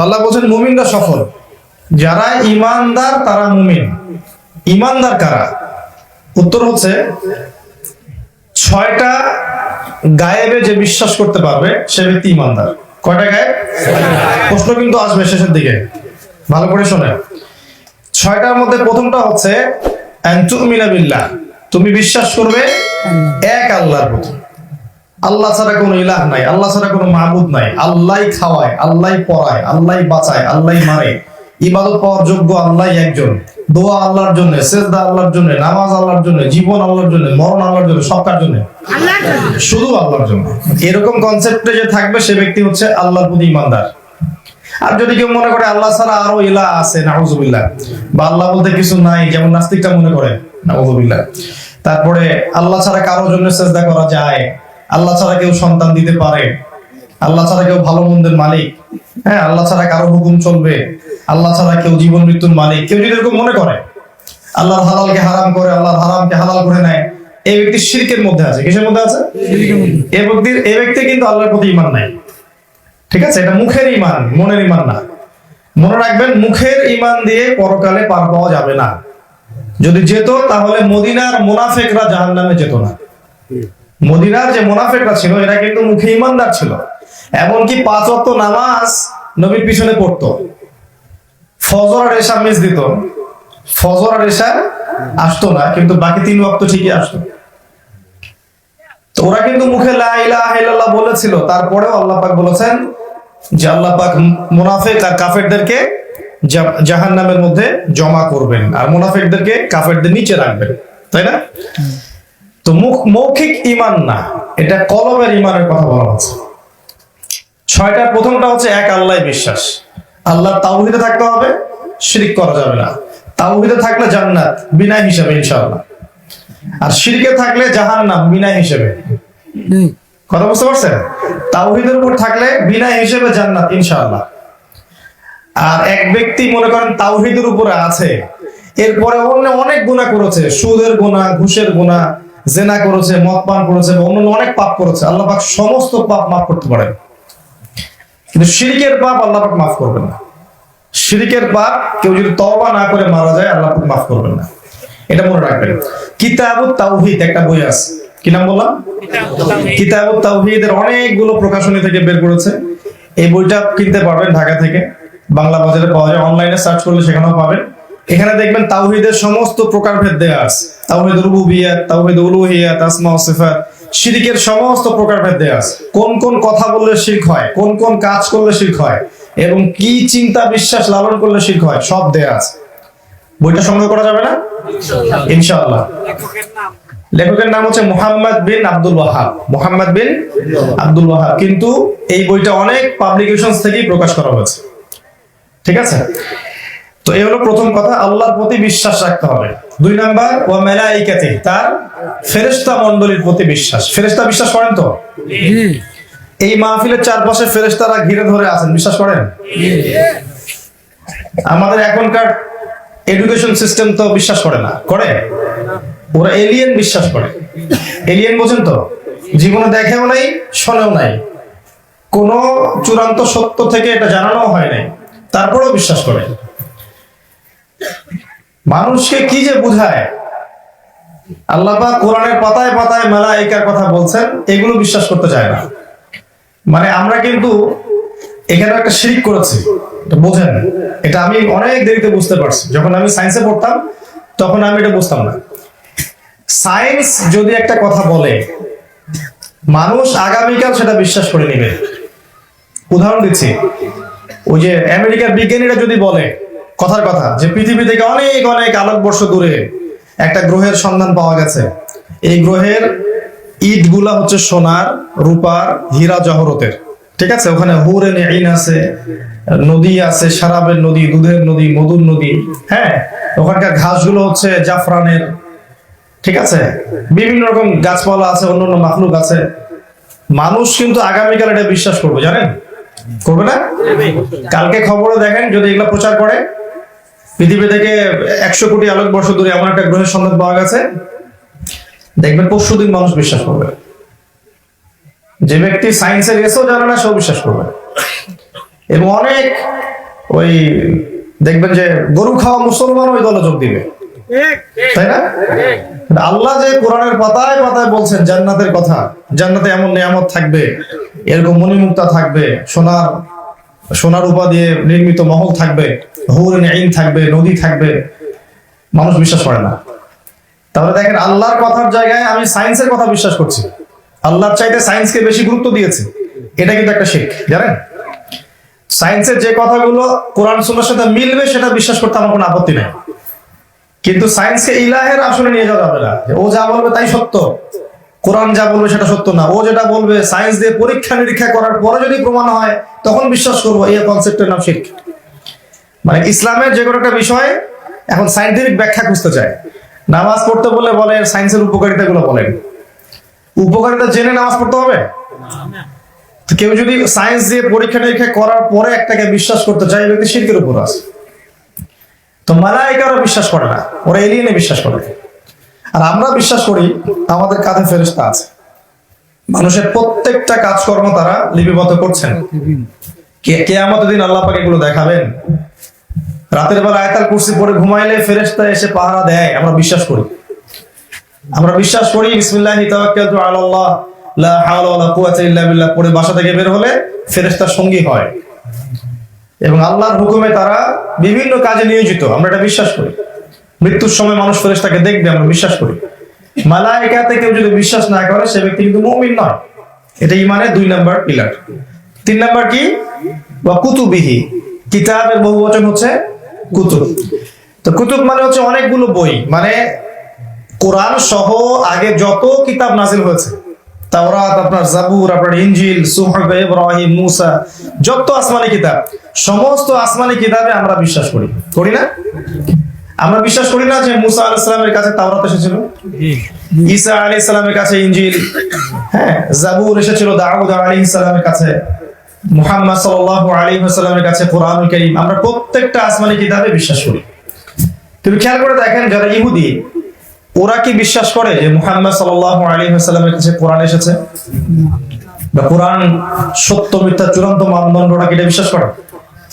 আল্লাহ বলছেন, মুমিনরা সফল। যারা ইমানদার তারা মুমিন। ইমানদার কারা? উত্তর হচ্ছে, ছয়টা গায়েবে যে বিশ্বাস করতে পারবে, সে ব্যক্তি ইমানদার কয়টা গায়েব? প্রশ্ন কিন্তু আসবে শেষের দিকে। ভালো করে শোনে ছয়টার মধ্যে প্রথমটা হচ্ছে তুমি বিশ্বাস করবে এক আল্লাহর প্রতি। আল্লাহ ছাড়া কোনো ইলাহ নাই, আল্লাহ ছাড়া কোনো মাহবুদ নাই। আল্লাহ খাওয়ায় আল্লাহ পড়ায় আল্লাহ বাঁচায় আল্লাহ মারে। ইবাদত পাওয়ার যোগ্য আল্লাহ একজন। দোয়া আল্লাহর জন্য, সেজদা আল্লাহর জন্য, নামাজ আল্লাহর জন্য, জীবন আল্লাহর জন্য, মরণ আল্লাহর জন্য, সবকার জন্য। শুধু আল্লাহর জন্য। এরকম কনসেপ্টে যে থাকবে, সে ব্যক্তি হচ্ছে আল্লাহর প্রতি ইমানদার। আর যদি কেউ মনে করে আল্লাহ ছাড়া আরও ইলা আছে, নাউজুবিল্লাহ, বা আল্লাহ বলতে কিছু নাই, যেমন নাস্তিকটা মনে করে, নাউজুবিল্লাহ। তারপরে আল্লাহ ছাড়া কারোর জন্য সেজদা করা যায় আল্লাহ ছাড়া কেউ সন্তান দিতে পারে। আল্লাহ ছাড়া কেউ ভালো মন্দের মালিক। হ্যাঁ আল্লাহ ছাড়া কারও হুকুম চলবে। আল্লাহ ছাড়া কেউ জীবন মৃত্যুর মালিক। কেউ যদি এরকম মনে করে আল্লাহর হালালকে হারাম করে আল্লাহর হারামকে হালাল করে নেয় এই ব্যক্তি শিরকের মধ্যে আছে। কিসের মধ্যে আছে? এই ব্যক্তির এই ব্যক্তি কিন্তু আল্লাহর প্রতি ইমান নাই ঠিক আছে? এটা মুখের ইমান মনের ইমান না। মনে রাখবেন মুখের ইমান দিয়ে পরকালে পার পাওয়া যাবে না। যদি যেত তাহলে মদিনার মুনাফেকরা জাহান নামে যেত না। মদিনার যে মুনাফেকরা ছিল, এরা কিন্তু মুখে ইমানদার ছিল। এমনকি পাঁচ অক্ত নামাজ নবীর পিছনে পড়তো। ফজর আর এশা মিস দিত। ফজর আর এশা আসতো না, কিন্তু বাকি তিন ওয়াক্ত ঠিকই আসতো। তো ওরা কিন্তু মুখে লা ইলাহা ইল্লাল্লাহ বলেছিল। তারপরেও আল্লাহ পাক বলেছেন যে আল্লাহ পাক মুনাফিক আর কাফেরদেরকে জাহান নামের মধ্যে জমা করবেন। আর মুনাফেকদেরকে কাফেরদের নিচে রাখবেন। তাই না? তো মুখ মৌখিক ইমান না এটা কলমের ইমানের কথা বলা হচ্ছে। ছয়টার প্রথমটা হচ্ছে এক আল্লাহ বিশ্বাস। আল্লাহ তাওহিদে থাকতে হবে শিরিক করা যাবে না। তাওহিদে থাকলে জান্নাত বিনা হিসাবে ইনশাআল্লাহ। আর শিরকে থাকলে জাহান্নাম বিনা হিসেবে। কথা বুঝতে পারছেন? তাওহিদের উপর থাকলে বিনা হিসেবে জান্নাত ইনশাআল্লাহ। আর এক ব্যক্তি মনে করেন তাওহিদের উপরে আছে এরপরে অন্য অনেক গুণা করেছে সুদের গুণা ঘুষের গুণা জেনা করেছে, মদ পান করেছে বা অন্যান্য অনেক পাপ করেছে, আল্লাহ সমস্ত পাপ মাফ করতে পারেন। কিন্তু শিরিকের পাপ আল্লাহ মাফ করবেন না। শিরিকের পাপ কেউ যদি তওবা না করে মারা যায়, আল্লাহ মাফ করবেন না। এটা মনে রাখবেন। কিতাবুত তাওহীদ একটা বই আছে। কি নাম বললাম? কিতাবুত তাওহীদের অনেকগুলো প্রকাশনী থেকে বের করেছে। এই বইটা কিনতে পারবেন ঢাকা থেকে। বাংলা বাজারে পাওয়া যায়। অনলাইনে সার্চ করলে সেখানেও পাবেন। এখানে দেখবেন তাওহিদের সমস্ত প্রকারভেদ দেয়া আছে। তাওহীদ রুবুবিয়াত, তাওহীদ উলুহিয়াত, আসমা ও সিফাত, শিরকের সমস্ত প্রকারভেদ দেয়া আছে। কোন কোন কথা বললে শিরক হয়, কোন কোন কাজ করলে শিরক হয়, এবং কি চিন্তা বিশ্বাস লালন করলে শিরক হয়, সব দেয়া আছে। বইটা সংগ্রহ করা যাবে না? ইনশাআল্লাহ। লেখকের নাম হচ্ছে মোহাম্মদ বিন আব্দুল ওয়াহাব। মোহাম্মদ বিন আব্দুল ওয়াহাব। কিন্তু এই বইটা অনেক পাবলিকেশন থেকেই প্রকাশ করা হয়েছে। ঠিক আছে? তো এই হলো প্রথম কথা আল্লাহর প্রতি বিশ্বাস রাখতে হবে। দুই নাম্বার ও মেলাইকাতে তার ফেরেশতা মণ্ডলীর প্রতি বিশ্বাস। ফেরেস্তা বিশ্বাস করেন তো? এই মাহফিলের চারপাশে ফেরেস্তারা ঘিরে ধরে আছেন বিশ্বাস করেন? আমাদের এখনকার এডুকেশন সিস্টেম তো বিশ্বাস করে না করে? ওরা এলিয়েন বিশ্বাস করে। এলিয়েন বোঝেন তো? জীবনে দেখেও নাই শোনেও নাই। কোন চূড়ান্ত সত্য থেকে এটা জানানো হয় নাই। তারপরেও বিশ্বাস করে। মানুষকে কি যে বুঝায়? আল্লাহ কোরআনের পাতায় পাতায় মালাইকার কথা বলছেন, এগুলো বিশ্বাস করতে চায় না। মানে আমরা কিন্তু এখানে একটা শিরিক করেছি বোঝেন। এটা আমি অনেক দেরিতে বুঝতে পারছি। যখন আমি সায়েন্সে পড়তাম, তখন আমি এটা বুঝতাম না। সায়েন্স যদি একটা কথা বলে, মানুষ আগামীকাল সেটা বিশ্বাস করে নেবে। উদাহরণ দিচ্ছি, ওই যে আমেরিকার বিজ্ঞানীরা যদি বলে কথার কথা যে পৃথিবী থেকে অনেক অনেক আলোকবর্ষ দূরে একটা গ্রহের সন্ধান পাওয়া গেছে। এই গ্রহের ইটগুলা হচ্ছে সোনার রূপার হীরা জহরতের। ঠিক আছে? ওখানে হুরেন আইন আছে নদী আছে সারাবের নদী দুধের নদী মধুর নদী হ্যাঁ? ওখানকার ঘাসগুলো হচ্ছে জাফরানের। ঠিক আছে? বিভিন্ন রকম গাছপালা আছে অন্য মাখলুক আছে। মানুষ কিন্তু আগামীকাল এটা বিশ্বাস করবে জানেন? করবে না? কালকে খবরে দেখেন যদি এগুলো প্রচার করে পৃথিবী থেকে একশো কোটি আলোক বর্ষ দূরে এমন একটা গ্রহের সন্ধান পাওয়া গেছে। দেখবেন পরশু দিন মানুষ বিশ্বাস করবে। যে ব্যক্তি সায়েন্সের এসেও জানে না, সেও বিশ্বাস করবে। এবং অনেক ওই দেখবেন যে গরু খাওয়া মুসলমান ওই দলে যোগ দিবে। তাই না? আল্লাহ যে কোরআনের পাতায় পাতায় বলছেন, জান্নাতের কথা, জান্নাতে এমন নিয়ামত থাকবে, এরকম মণিমুক্তা থাকবে, সোনার সোনার উপা দিয়ে নির্মিত মহল থাকবে হুর আইন থাকবে, নদী থাকবে, মানুষ বিশ্বাস করে না। তাহলে দেখেন, আল্লাহর কথার জায়গায় আমি সায়েন্সের কথা বিশ্বাস করছি। আল্লাহর চাইতে সায়েন্সকে বেশি গুরুত্ব দিয়েছে। এটা কিন্তু একটা শিখ, জানেন? সায়েন্সের যে কথাগুলো কোরআন সুন্নার সাথে মিলবে, সেটা বিশ্বাস করতে আমার কোনো আপত্তি নেই। কিন্তু সায়েন্সকে ইলাহের আসলে নিয়ে যাওয়া যাবে না। ও যা বলবে তাই সত্য। কোরআন যা বলবে সেটা সত্য না। ও যেটা বলবে সায়েন্স দিয়ে পরীক্ষা নিরীক্ষা করার পরে যদি প্রমাণ হয়, তখন বিশ্বাস করব এই কনসেপ্টের নাম শিখ মানে ইসলামের যে কোনো একটা বিষয় এখন সাইন্টিফিক ব্যাখ্যা খুঁজতে চায়। নামাজ পড়তে বলে বলে সায়েন্সের উপকারিতা গুলো বলেন। উপকারিতা জেনে নামাজ পড়তে হবে? কেউ যদি সায়েন্স দিয়ে পরীক্ষা নিরীক্ষা করার পরে একটাকে বিশ্বাস করতে চায় ব্যক্তি শিল্পের উপর আছে। তো মালাইকারা বিশ্বাস করে না, ওরা এলিয়েনে বিশ্বাস করে। আর আমরা বিশ্বাস করি আমাদের কাঁধে ফেরেস্তা আছে। মানুষের প্রত্যেকটা কাজকর্ম তারা লিপিবদ্ধ করছেন। কে কেয়ামতের দিন আল্লাহ পাক এগুলো দেখাবেন। রাতের বেলা আয়তাল কুরসি পরে ঘুমাইলে ফেরেশতা এসে পাহারা দেয়, আমরা বিশ্বাস করি। আমরা বিশ্বাস করি, বিসমিল্লাহি তাওয়াক্কালতু আলাল্লাহ, লা হাওলা ওয়ালা কুওয়াতা ইল্লা বিল্লাহ পরে বাসা থেকে বের হলে ফেরেশতার সঙ্গী হয়। এবং আল্লাহর হুকুমে তারা বিভিন্ন কাজে নিয়োজিত, আমরা এটা বিশ্বাস করি। মৃত্যুর সময় মানুষ ফেরেশতাকে দেখবে, আমরা বিশ্বাস করি। মালাইকাতে কেউ যদি বিশ্বাস না করে, সে ব্যক্তি কিন্তু মুমিন নয়। এটা ইমানের দুই নাম্বার পিলার। তিন নাম্বার কি? বা কুতুবিহি। কিতাবের বহু বচন হচ্ছে কুতুব। তো কুতুব মানে হচ্ছে অনেকগুলো বই। মানে কোরআন সহ আগে যত কিতাব নাজিল হয়েছে, তাওরাত, আপনার জাবুর, আপনার ইনজিল, সুহব, ইব্রাহিম, মুসা, যত আসমানি কিতাব, সমস্ত আসমানি কিতাবে আমরা বিশ্বাস করি। করি না? আমরা বিশ্বাস করি না যে মুসা আলাইহিস সালামের কাছে তাওরাত এসেছিল? ঈসা আলাইহিস সালামের কাছে ইনজিল। হ্যাঁ জাবুর এসেছিল দাউদ আলাইহিস সালামের কাছে। মুহাম্মদ সাল্লাল্লাহু আলাইহি ওয়াসাল্লামের কাছে কোরআনুল কারীম। আমরা প্রত্যেকটা আসমানি কিতাবে বিশ্বাস করি। তুমি খেয়াল করে দেখেন যারা ইহুদি ওরা কি বিশ্বাস করে যে মুহাম্মদ সাল্লাল্লাহু আলাইহি ওয়াসাল্লামের কাছে কোরআন এসেছে? বা কোরআন সত্য মিথ্যা চূড়ান্ত মানদণ্ড ওরা কি এটা বিশ্বাস করে?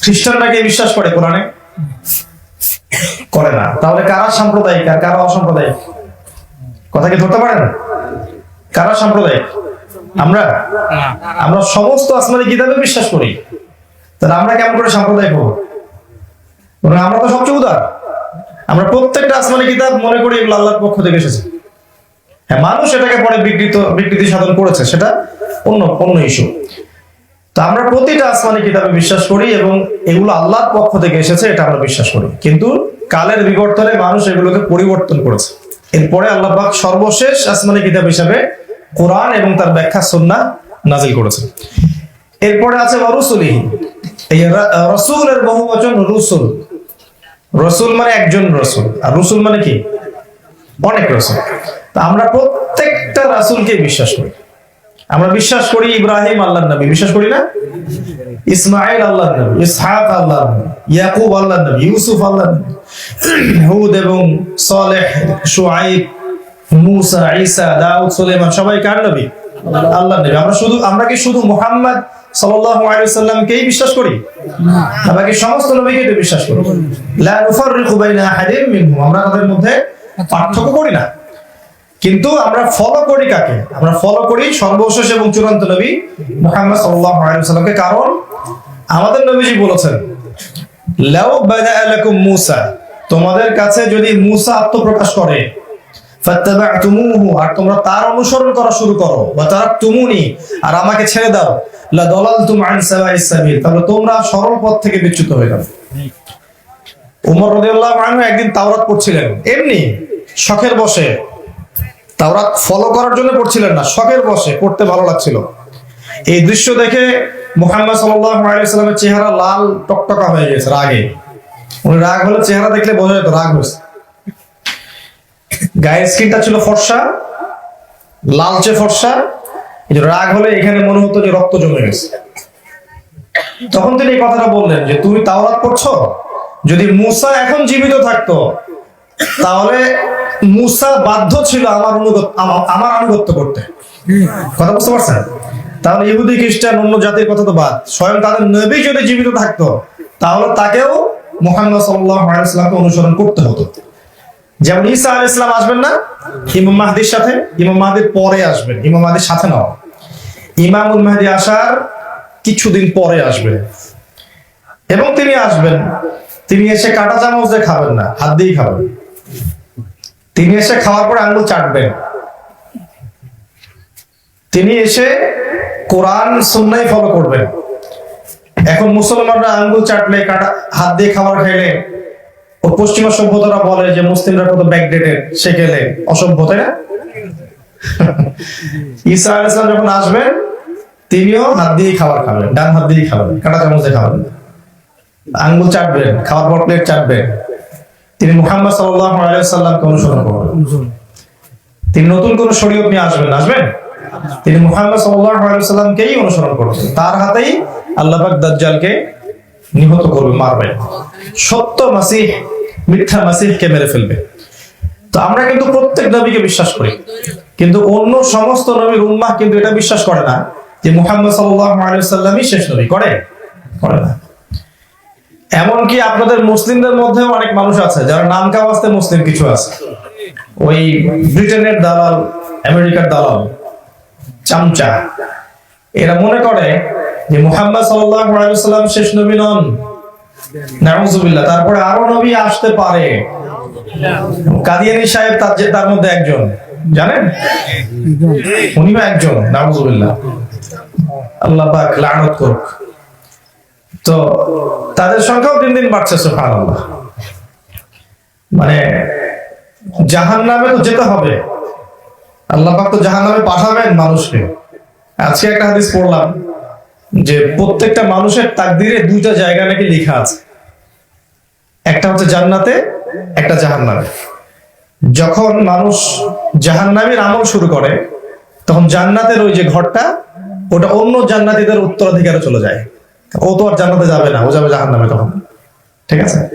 খ্রিস্টানরা কি বিশ্বাস করে কোরআনে? করে না। তাহলে কারা সাম্প্রদায়িক আর কারা অসাম্প্রদায়িক? কথা কি ধরতে পারেন? কারা সাম্প্রদায়িক? আমরা? আমরা সমস্ত আসমানি কিতাবে বিশ্বাস করি। তাহলে আমরা কেমন করে সাম্প্রদায়িক হব? আমরা তো সবচেয়ে উদার। আমরা প্রত্যেকটা আসমানি কিতাব মনে করি এগুলো আল্লাহর পক্ষ থেকে এসেছে। হ্যাঁ মানুষ এটাকে পরে বিকৃত বিকৃতি সাধন করেছে সেটা অন্য অন্য ইস্যু তো আমরা প্রতিটা আসমানি কিতাবে বিশ্বাস করি এবং এগুলো আল্লাহর পক্ষ থেকে এসেছে এটা আমরা বিশ্বাস করি। কিন্তু কালের বিবর্তনে মানুষ এগুলোকে পরিবর্তন করেছে। এরপরে আল্লাহ পাক সর্বশেষ আসমানি কিতাব হিসাবে কোরআন এবং তার ব্যাখ্যা সন্না নাজিল করেছে এরপরে আছে রসুলের বহু বচন রসুল। রসুল মানে একজন রসুল। আর রসুল মানে কি? অনেক রসুল। তা আমরা প্রত্যেকটা রাসুলকে বিশ্বাস করি। আমরা বিশ্বাস করি ইব্রাহিম আল্লাহ নবী। বিশ্বাস করি না? ইসমাইল আল্লাহ নবী, ইসহাক আল্লাহ নবী, ইয়াকুব আল্লাহ নবী, ইউসুফ আল্লাহ নবী। হুদ এবং সালেহ, শুআইব, মুসা, ঈসা, দাউদ, সুলাইমান, সবাই কার নবী? আল্লাহ নবী। আমরা শুধু আমরা কি শুধু মুহাম্মদ ফলো করি? কাকে? আমরা ফলো করি সর্বশেষ এবং চূড়ান্ত নবী কারণ আমাদের নবীজি বলেছেন তোমাদের কাছে যদি মুসা আত্মপ্রকাশ করে আর তোমরা তার অনুসরণ করা শুরু করো, বা তারাকতুমুনি, আর আমাকে ছেড়ে দাও তাহলে তোমরা সরল পথ থেকে বিচ্যুত হয়ে যাবে। উমর রাদিয়াল্লাহু আনহু একদিন তাওরাত পড়ছিলেন। এমনি, শখের বসে। তাওরাত ফলো করার জন্য পড়ছিলেন না, শখের বসে, পড়তে ভালো লাগছিল। এই দৃশ্য দেখে মুহাম্মদ সাল্লাল্লাহু আলাইহি চেহারা লাল টকটকা হয়ে গেছে, রাগে। রাগ হলে চেহারা দেখলে বোঝা যেত, রাগ হয়েছে। গায়ের স্কিনটা ছিল ফর্সা, লালচে ফর্সা। রাগ হলে এখানে মনে হতো যে রক্ত জমে গেছে। তখন তিনি এই কথাটা বললেন যে, তুমি তাওরাত পড়ছো? যদি মুসা এখন জীবিত থাকতো, তাহলে মুসা বাধ্য ছিল আমার অনুগত, আমা- আমার আনুগত্য করতে। কথা বুঝতে পারছেন? তাহলে ইহুদি, খ্রিস্টান, অন্য জাতির কথা তো বাদ। স্বয়ং তাদের নবী যদি জীবিত থাকতো, তাহলে তাকেও মোহাম্মদ অনুসরণ করতে হতো। যেমন ঈসা আল ইসলাম আসবেন না, ইমাম মাহদির সাথে, ইমাম মাহদির পরে আসবেন, ইমাম মাহদির সাথে নাও ইমামুল মাহদি আসার কিছুদিন পরে আসবেন। এবং তিনি আসবেন। তিনি এসে কাটা চামচ দিয়ে খাবেন না, হাত দিয়েই খাবেন। তিনি এসে খাওয়ার পরে আঙ্গুল চাটবেন। তিনি এসে কোরআন সুন্নাই ফলো করবেন। এখন মুসলমানরা আঙ্গুল চাটলে, কাটা, হাত দিয়ে খাবার খাইলে পশ্চিমা সভ্যতারা বলে যে, মুসলিমরা কত ব্যাকডেটেড সে গেলে। অসভ্য, তাই না? ঈসা আলাইহিস সালাম যখন আসবেন, তিনিও হাত দিয়েই খাবার খাবেন, ডান হাত দিয়েই খাবেন, কাটা চামচ দিয়ে খাবেন আঙ্গুল চাটবেন, খাওয়ার পর প্লেট চাটবেন। তিনি মুহাম্মদ সাল্লাল্লাহু অনুসরণ করবেন। তিনি নতুন কোন শরীয়ত নিয়ে আসবেন আসবেন? তিনি মুহাম্মদ সাল্লাল্লাহু সাল্লামকেই অনুসরণ করবেন। তার হাতেই আল্লাহ পাক দাজ্জালকে নিহত করবে, মারবে। সত্য মাসিহ, মিথ্যা মাসিহকে মেরে ফেলবে। তো আমরা কিন্তু প্রত্যেক নবীকে বিশ্বাস করি। কিন্তু অন্য সমস্ত নবীর উম্মাহ কিন্তু এটা বিশ্বাস করে না যে মুহাম্মদ সাল্লামই শেষ নবী। করে? করে না। এমনকি আপনাদের মুসলিমদের মধ্যেও অনেক মানুষ আছে, যারা নাম কাওয়াজতে মুসলিম কিছু আছে। ওই ব্রিটেনের দালাল, আমেরিকার দালাল, চামচা, এরা মনে করে যে মুহাম্মদ সাল্লাল্লাহু আলাইহি শেষ নবী নন। তারপরে আরও নবী আসতে পারে। সাহেব তার তার মধ্যে একজন। জানেন? উনিও একজন আল্লাহ পাক লানত করুক। তো তাদের সংখ্যাও দিন দিন বাড়ছে, সুবহানাল্লাহ। মানে জাহান নামে তো যেতে হবে। আল্লাহ পাক তো জাহান নামে পাঠাবেন মানুষকে। আজকে একটা হাদিস পড়লাম। যে প্রত্যেকটা মানুষের তাকদিরে দুইটা জায়গা নাকি লেখা আছে। একটা হচ্ছে জান্নাতে একটা জাহান্নামে। যখন মানুষ জাহান্নামের আমল শুরু করে তখন জান্নাতের ওই যে ঘরটা ওটা অন্য জান্নাতীদের উত্তরাধিকারে চলে যায়। ও তো আর জান্নাতে যাবে না ও যাবে জাহান্নামে তখন। ঠিক আছে?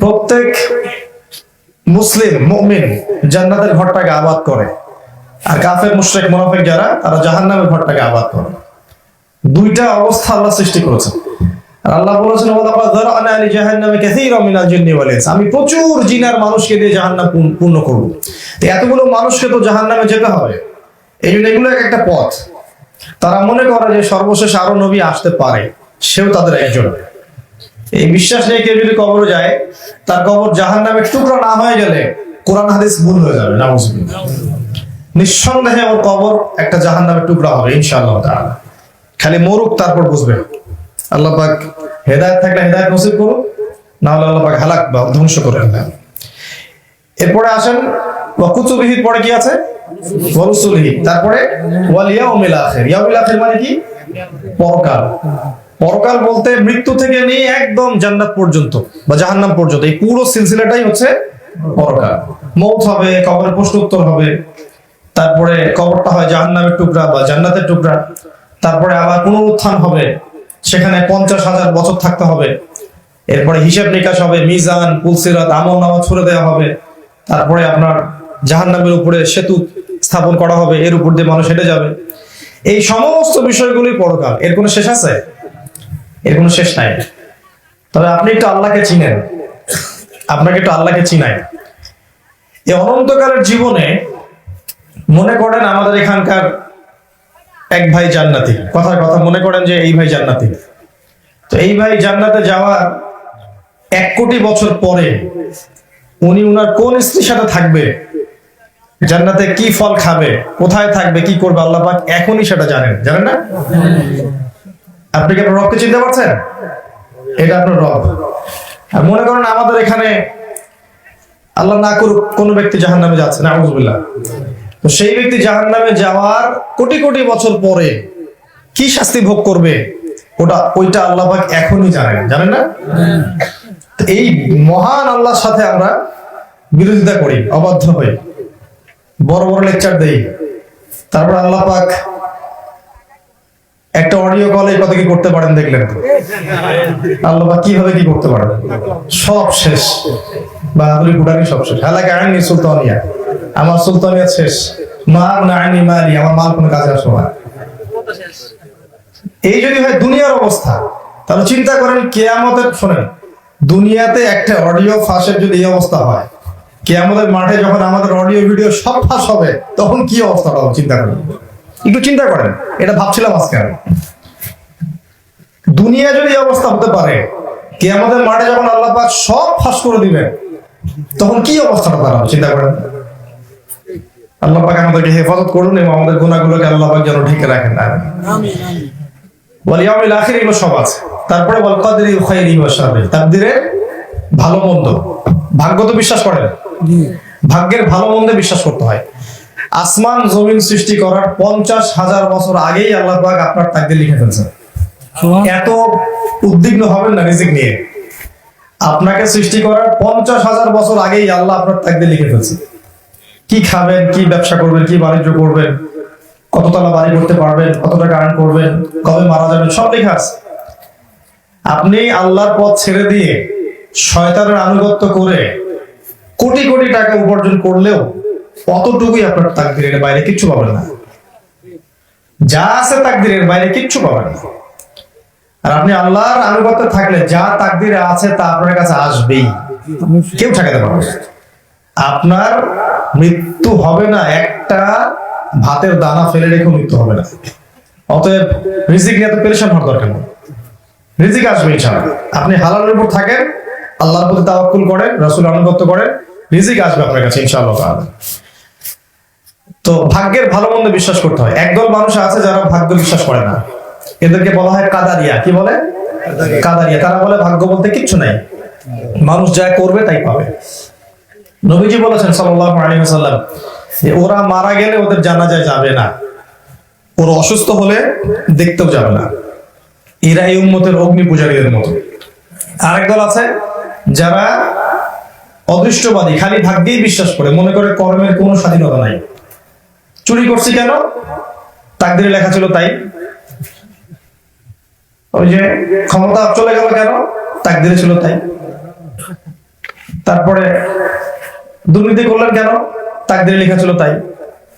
প্রত্যেক মুসলিম মুমিন জান্নাতের ঘরটাকে আবাদ করে। আর কাফের মুশরিক মুনাফিক যারা তারা জাহান্নামের ঘরটাকে আবাদ করে। দুইটা অবস্থা আল্লাহ সৃষ্টি করেছেন। আল্লাহ বলেছেন আমি প্রচুর জিনার মানুষকে দিয়ে জাহান্নাম পূর্ণ- করব। তো এতগুলো মানুষকে তো জাহান্নামে যেতে হবে। এই জন্য এগুলো এক একটা পথ। তারা মনে করে যে সর্বশেষ আরও নবী আসতে পারে। সেও তাদের একজন। এই বিশ্বাস নিয়ে কেউ যদি কবর যায়, তার কবর জাহান্নামের টুকরা না হয়ে গেলে কোরআন হাদিস ভুল হয়ে যাবে। নাউজুবিল্লাহ। নিঃসন্দেহে ওর কবর একটা জাহান জাহান্নামের টুকরা হবে, ইনশাআল্লাহ তাআলা। খালি মরুক, তারপর বুঝবে আল্লাহ পাক হেদায়েত থাকলে হেদায়েত নসিব করুক, না হলে আল্লাহ হালাক বা ধ্বংস করে আল্লাহ এরপরে আসেন ওয়াকুতুবিহির পরে কি আছে? তারপরে মানে কি? পরকাল। পরকাল বলতে মৃত্যু থেকে নিয়ে একদম জান্নাত পর্যন্ত বা জাহান্নাম পর্যন্ত। এই পুরো সিলসিলাটাই হচ্ছে পরকাল। মৌত হবে কবরের প্রশ্ন উত্তর হবে, তারপরে কবরটা হয় জাহান্নামের টুকরা বা জান্নাতের টুকরা। তারপরে আবার পুনরুত্থান হবে। সেখানে পঞ্চাশ হাজার বছর থাকতে হবে। এরপরে হিসাব নিকাশ হবে, মিজান, পুলসিরাত, আমল নামা ছুড়ে দেওয়া হবে। তারপরে আপনার জাহান্নামের উপরে সেতু স্থাপন করা হবে, এর উপর দিয়ে মানুষ হেঁটে যাবে। এই সমস্ত বিষয়গুলি পরকাল। এর কোনো শেষ আছে? এর কোনো শেষ নাই। তবে আপনি একটু আল্লাহকে চিনেন। আপনাকে একটু আল্লাহকে চিনাই। এই অনন্তকালের জীবনে মনে করেন আমাদের এখানকার এক ভাই জান্নাতি। কথার কথা মনে করেন যে এই ভাই জান্নাতি। তো এই ভাই জান্নাতে যাওয়ার এক কোটি বছর পরে উনি উনার কোন স্ত্রীর সাথে থাকবে? জান্নাতে কি ফল খাবে? কোথায় থাকবে? কি করবে? আল্লাহ পাক এখনই সেটা জানেন। জানেন না? আপনি কি আপনার রবকে চিনতে পারছেন? এটা আপনার রব। আর মনে করেন আমাদের এখানে আল্লাহ না করুক কোন ব্যক্তি জাহান নামে যাচ্ছে না আউজুবিল্লাহ সেই ব্যক্তি জাহান নামে যাওয়ার কোটি কোটি বছর পরে কি শাস্তি ভোগ করবে? ওটা, ওইটা আল্লাহ এখনই জানেন। জানেন না? এই মহান আল্লাহর সাথে আমরা বিরোধিতা করি, অবাধ্য হই। বড় বড় লেকচার দেই। তারপর আল্লাহ পাক একটা অডিও কলে কত কি করতে পারেন দেখলেন আল্লাহ পাক কীভাবে কি করতে পারেন? সব শেষ। বাহাদুরি গুডানি সব শেষ। হালাকে আইনি সুলতানিয়া। আমার সুলতানিয়া শেষ। মা না আইনি মালি, আমার মাল কোনো কাজে আসবে না। এই যদি হয় দুনিয়ার অবস্থা, তাহলে চিন্তা করেন, কেয়ামতের, শোনেন, দুনিয়াতে একটা অডিও ফাঁসের যদি এই অবস্থা হয়, কেয়ামতের মাঠে যখন আমাদের অডিও ভিডিও সব ফাঁস হবে, তখন কি অবস্থাটা হবে, চিন্তা করেন। একটু চিন্তা করেন, এটা ভাবছিলাম আজকে আমি। দুনিয়া যদি এই অবস্থা হতে পারে, কেয়ামতের মাঠে যখন আল্লাহ পাক সব ফাঁস করে দিবেন, তখন কি অবস্থাটা দাঁড়াবে, চিন্তা করেন? আল্লাহ পাক আমাদেরকে হেফাজত করুন এবং আমাদের গুণাগুলোকে আল্লাহ পাক যেন ঢেকে রাখেন ইয়াউমিল আখির এগুলো সব আছে তারপরে ওয়াল কদরি খাইরি ওয়া শাররি। তাকদিরে ভালো মন্দ। ভাগ্য তো বিশ্বাস করেন ভাগ্যের ভালো মন্দে বিশ্বাস করতে হয়। আসমান জমিন সৃষ্টি করার পঞ্চাশ হাজার বছর আগেই আল্লাহ পাক আপনার তাকদির লিখে ফেলছেন। এত উদ্বিগ্ন হবেন না রিজিক নিয়ে। আপনাকে সৃষ্টি করার পঞ্চাশ হাজার বছর আগেই আল্লাহ আপনার তাকদির লিখে ফেলছেন। কি খাবেন, কি ব্যবসা করবেন, কি বাণিজ্য করবেন, কততলা বাড়ি করতে পারবেন, কত টাকা আর্ন করবেন, কবে মারা যাবেন, সব লেখা আছে। আপনি আল্লাহর পথ ছেড়ে দিয়ে শয়তানের আনুগত্য করে কোটি কোটি টাকা উপার্জন করলেও অতটুকুই আপনার তাকদিরের বাইরে কিচ্ছু পাবেন না। যা আছে তাকদিরের বাইরে কিচ্ছু পাবেন না। আর আপনি আল্লাহর আনুগত্যে থাকলে যা তাকদিরে আছে তা আপনার কাছে আসবেই। কেউ ঠেকাতে পারবে আপনার মৃত্যু হবে না একটা ভাতের দানা ফেলে রেখে মৃত্যু হবে না। অতএব রিজিক নিয়ে এত পেরেশান হওয়ার দরকার নেই। রিজিক আসবে ইনশাআল্লাহ। আপনি হালালের উপর থাকেন আল্লাহর প্রতি তাওয়াক্কুল করেন রাসূল আনুগত্য করেন রিজিক আসবে আপনার কাছে ইনশাআল্লাহ তাআলা। তো ভাগ্যের ভালো মন্দ বিশ্বাস করতে হয়। একদল মানুষ আছে যারা ভাগ্য বিশ্বাস করে না। এদেরকে বলা হয় কাদারিয়া। কি বলে? কাদারিয়া। তারা বলে ভাগ্য বলতে কিচ্ছু নাই। মানুষ যা করবে তাই পাবে। নবীজি বলেছেন সাল্লাল্লাহু আলাইহি ওয়াসাল্লাম ওরা মারা গেলে ওদের জানাজায় যাবে না। ওরা অসুস্থ হলে দেখতেও যাবে না। এরা এই উম্মতের অগ্নি পূজারীদের মতো। আরেক দল আছে যারা অদৃষ্টবাদী, খালি ভাগ্যেই বিশ্বাস করে, মনে করে কর্মের কোনো স্বাধীনতা নাই। চুরি করছি কেন? তাকদিরে লেখা ছিল তাই। ওই যে ক্ষমতা চলে গেল কেন? তাকদিরে ছিল তাই। তারপরে দুর্নীতি করলেন কেন? তাকদিরে লেখা ছিল তাই।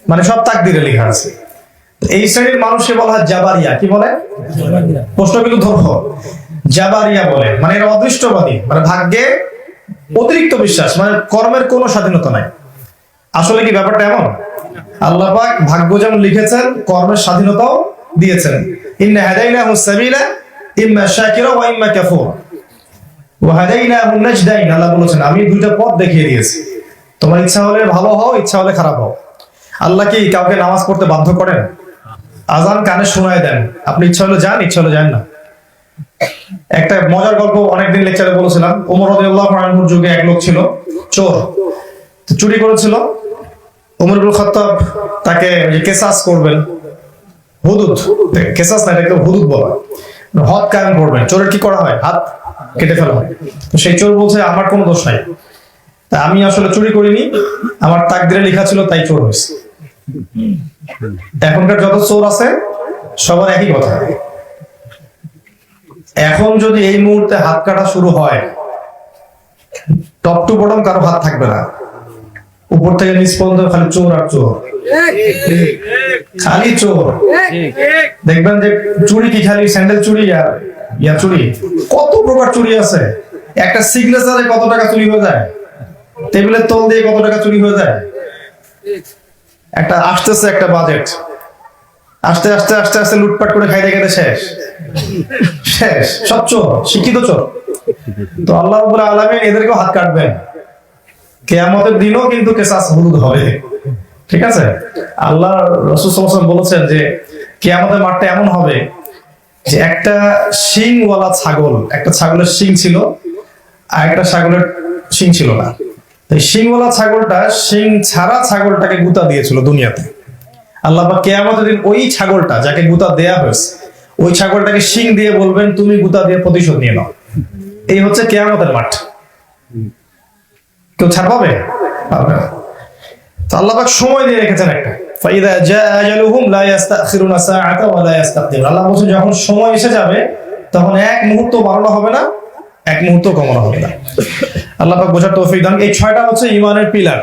মানে সব তাকদিরে লেখা আছে। এই শ্রেণির মানুষকে বলা হয় জাবারিয়া। কি বলে? প্রশ্ন কিন্তু ধর্ম। জাবারিয়া বলে। মানে এরা অদৃষ্টবাদী। মানে ভাগ্যে অতিরিক্ত বিশ্বাস। মানে কর্মের কোনো স্বাধীনতা নাই। আসলে কি ব্যাপারটা এমন? আল্লাহ পাক ভাগ্য যেমন লিখেছেন, কর্মের স্বাধীনতাও দিয়েছেন। ইন্না হাদাইনাহু সাবিলা, ইম্মা শাকিরা ওয়া ইম্মা কাফুরা। ওয়া হাদাইনাহু নাজদাইন। আল্লাহ বলেছেন, আমি দুইটা পথ দেখিয়ে দিয়েছি। তোমার ইচ্ছা হলে ভালো হও, ইচ্ছা হলে খারাপ হও। আল্লাহ কি কাউকে নামাজ পড়তে বাধ্য করেন? আজান কানে শোনায় দেন। আপনি ইচ্ছা হলে যান, ইচ্ছা হলে যান না। একটা মজার গল্প অনেকদিন লেকচারে বলেছিলাম। ওমর আনহুর যুগে এক লোক ছিল, চোর। চুরি করেছিল। ওমর ইবনুল খাত্তাব তাকে কেসাস করবেন। হুদুদ। কেসাস না, এটাকে হুদুদ বলা। হদ কায়েম করবেন। চোরের কি করা হয়? হাত কেটে ফেলা হয়। তো সেই চোর বলছে, আমার কোনো দোষ নাই। তা আমি আসলে চুরি করিনি। আমার তাকদিরে লেখা ছিল, তাই চোর হয়েছে। এখনকার যত চোর আছে, সবার একই কথা। এখন যদি এই মুহূর্তে হাত কাটা শুরু হয়, টপ টু বটম কারও হাত থাকবে না। উপর থেকে নিচ পর্যন্ত খালি চোর আর চোর। খালি চোর। দেখবেন যে চুরি কি খালি স্যান্ডেল চুরি আর ইয়া চুরি? কত প্রকার চুরি আছে। একটা সিগনেচারে কত টাকা চুরি হয়ে যায়? টেবিলের তল দিয়ে কত টাকা চুরি হয়ে যায়? একটা আসতেছে একটা বাজেট আস্তে আস্তে আস্তে আস্তে লুটপাট করে খাইতে খেতে শেষ। শেষ। সব চোর, শিক্ষিত চোর। তো আল্লাহ রবুল আলমিন এদেরকেও হাত কাটবেন। কেয়ামতের দিনও কিন্তু কেসাস হলুদ হবে। ঠিক আছে? আল্লাহ রসুল বলেছেন যে, কেয়ামতের মাঠটা এমন হবে যে একটা শিংওয়ালা ছাগল, একটা ছাগলের শিং ছিল, আর একটা ছাগলের শিং ছিল না। এই ছাগলটা শিং ছাড়া ছাগলটাকে গুতা দিয়েছিল দুনিয়াতে। আল্লাহ পাক কেয়ামতের দিন ওই ছাগলটা যাকে গুতা দেয়া হয়েছে, ওই ছাগলটাকে শিং দিয়ে বলবেন, তুমি গুতা দিয়ে প্রতিশোধ নিয়ে নাও। এই হচ্ছে কেয়ামতের মাঠ। কেউ ছাড় পাবে? পাবে না। তো আল্লাহ সময় দিয়ে রেখেছেন একটা। আল্লাহ বলছেন, যখন সময় এসে যাবে, তখন এক মুহূর্ত বাড়ানো হবে না এক মুহূর্ত কমানো হবে না। আল্লাহ বোঝার তৌফিক দান। এই ছয়টা হচ্ছে ইমানের পিলার